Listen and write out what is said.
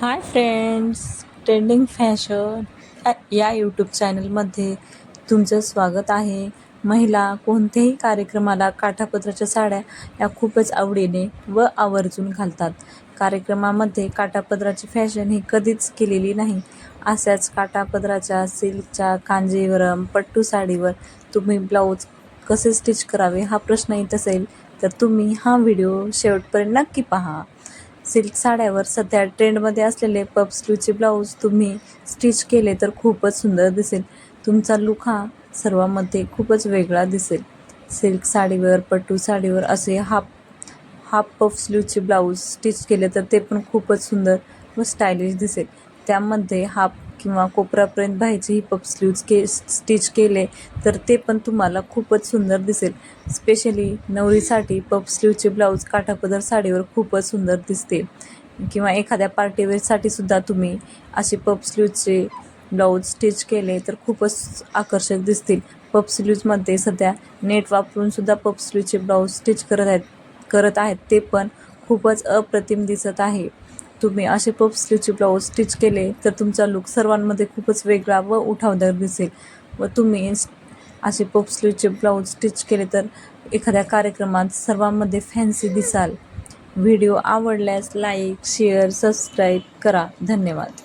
हाय friends trending fashion या YouTube चॅनलमध्ये तुमचं स्वागत आहे. महिला कोणत्याही कार्यक्रमाला काठापदराच्या साड्या या खूपच आवडीने व आवर्जून घालतात. कार्यक्रमामध्ये काठापदराची फॅशन ही कधीच केलेली नाही. अशाच काठापदराच्या सिल्कच्या कांजीवरम पट्टू साडीवर तुम्ही ब्लाऊज कसे स्टिच करावे हा प्रश्न येत असेल तर तुम्ही हा व्हिडिओ शेवटपर्यंत नक्की पहा. सिल्क साड्यावर सध्या ट्रेंडमध्ये असलेले पप स्लीवचे ब्लाऊज तुम्ही स्टिच केले तर खूपच सुंदर दिसेल. तुमचा लुक हा सर्वांमध्ये खूपच वेगळा दिसेल. सिल्क साडीवर पट्टू साडीवर असे हाफ हाफ पफ स्लीवचे ब्लाऊज स्टिच केले तर ते पण खूपच सुंदर व स्टायलिश दिसेल. त्यामध्ये हाफ किंवा कोपरापर्यंत बाहेरचे ही पफ स्लीव्ज के स्टिच केले तर ते पण तुम्हाला खूपच सुंदर दिसेल. स्पेशली नवरीसाठी पप स्लीवचे ब्लाऊज काठापदर साडीवर खूपच सुंदर दिसते. किंवा एखाद्या पार्टीवेअरसाठी सुद्धा तुम्ही असे पप स्लीवचे ब्लाऊज स्टिच केले तर खूपच आकर्षक दिसतील. पप स्लीव्जमध्ये सध्या नेट वापरून सुद्धा पप स्लीवचे ब्लाऊज स्टिच करत आहेत करत आहेत ते पण खूपच अप्रतिम दिसत आहे. तुम्ही असे पफ स्लीवचे ब्लाऊज स्टिच केले तर तुमचा लुक सर्वांमध्ये खूपच वेगळा व उठावदार दिसेल. व तुम्ही असे पफ स्लीवचे ब्लाऊज स्टिच केले तर एखाद्या कार्यक्रमात सर्वांमध्ये फॅन्सी दिसाल. व्हिडिओ आवडल्यास लाईक शेअर सबस्क्राईब करा. धन्यवाद.